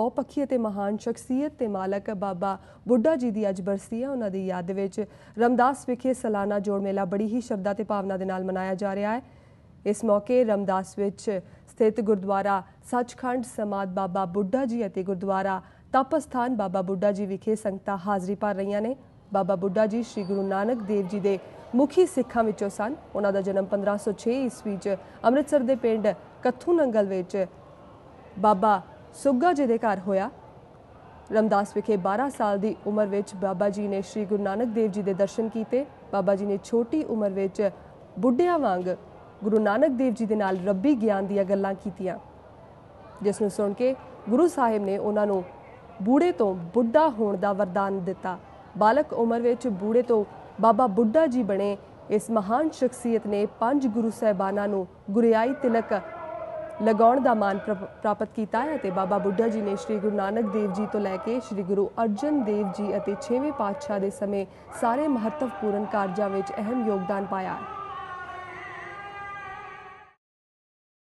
ਬਹੁਪੱਖੀ ਅਤੇ ਮਹਾਨ ਸ਼ਖਸੀਅਤ ਤੇ ਮਾਲਕ ਬਾਬਾ ਬੁੱਢਾ ਜੀ ਦੀ ਅੱਜ ਬਰਸੀ ਹੈ। ਉਹਨਾਂ ਦੀ ਯਾਦ ਵਿੱਚ ਰਮਦਾਸ ਵਿਖੇ ਸਾਲਾਨਾ ਜੋੜ ਮੇਲਾ ਬੜੀ ਹੀ ਸ਼ਰਧਾ ਤੇ ਭਾਵਨਾ ਦੇ ਨਾਲ ਮਨਾਇਆ ਜਾ ਰਿਹਾ ਹੈ। ਇਸ ਮੌਕੇ ਰਮਦਾਸ ਵਿੱਚ ਸਥਿਤ ਗੁਰਦੁਆਰਾ ਸੱਚਖੰਡ ਸਮਾਦ ਬਾਬਾ ਬੁੱਢਾ ਜੀ ਅਤੇ ਗੁਰਦੁਆਰਾ ਤਪ ਸਥਾਨ ਬਾਬਾ ਬੁੱਢਾ ਜੀ ਵਿਖੇ ਸੰਗਤਾਂ ਹਾਜ਼ਰੀ ਭਰ ਰਹੀਆਂ ਨੇ। ਬਾਬਾ ਬੁੱਢਾ ਜੀ ਸ੍ਰੀ ਗੁਰੂ ਨਾਨਕ ਦੇਵ ਜੀ ਦੇ ਮੁਖੀ ਸਿੱਖਾਂ ਵਿੱਚੋਂ ਸਨ। ਉਹਨਾਂ ਦਾ ਜਨਮ 1506 ਈਸਵੀ ਚ ਅੰਮ੍ਰਿਤਸਰ ਦੇ ਪਿੰਡ ਕੱਥੂ ਨੰਗਲ ਵਿੱਚ ਬਾਬਾ ਸੁੱਗਾ ਜੀ ਦੇ ਘਰ ਹੋਇਆ। ਰਮਦਾਸ ਵਿਖੇ 12 ਸਾਲ ਦੀ ਉਮਰ ਵਿੱਚ ਬਾਬਾ ਜੀ ਨੇ ਸ੍ਰੀ ਗੁਰੂ ਨਾਨਕ ਦੇਵ ਜੀ ਦੇ ਦਰਸ਼ਨ ਕੀਤੇ। ਬਾਬਾ ਜੀ ਨੇ ਛੋਟੀ ਉਮਰ ਵਿੱਚ ਬੁੱਢਿਆਂ ਵਾਂਗ ਗੁਰੂ ਨਾਨਕ ਦੇਵ ਜੀ ਦੇ ਨਾਲ ਰੱਬੀ ਗਿਆਨ ਦੀਆਂ ਗੱਲਾਂ ਕੀਤੀਆਂ, ਜਿਸ ਨੂੰ ਸੁਣ ਕੇ ਗੁਰੂ ਸਾਹਿਬ ਨੇ ਉਹਨਾਂ ਨੂੰ ਬੂੜੇ ਤੋਂ ਬੁੱਢਾ ਹੋਣ ਦਾ ਵਰਦਾਨ ਦਿੱਤਾ। ਬਾਲਕ ਉਮਰ ਵਿੱਚ ਬੂੜੇ ਤੋਂ ਬਾਬਾ ਬੁੱਢਾ ਜੀ ਬਣੇ ਇਸ ਮਹਾਨ ਸ਼ਖਸੀਅਤ ਨੇ ਪੰਜ ਗੁਰੂ ਸਾਹਿਬਾਨਾਂ ਨੂੰ ਗੁਰਿਆਈ ਤਿਲਕ ਲਗਾਉਣ ਦਾ ਮਾਨ ਪ੍ਰਾਪ- ਪ੍ਰਾਪਤ ਕੀਤਾ ਹੈ ਅਤੇ ਬਾਬਾ ਬੁੱਢਾ ਜੀ ਨੇ ਸ੍ਰੀ ਗੁਰੂ ਨਾਨਕ ਦੇਵ ਜੀ ਤੋਂ ਲੈ ਕੇ ਸ੍ਰੀ ਗੁਰੂ ਅਰਜਨ ਦੇਵ ਜੀ ਅਤੇ 6ਵੇਂ ਪਾਤਸ਼ਾਹ ਦੇ ਸਮੇਂ ਸਾਰੇ ਮਹੱਤਵਪੂਰਨ ਕਾਰਜਾਂ ਵਿੱਚ ਅਹਿਮ ਯੋਗਦਾਨ ਪਾਇਆ ਹੈ।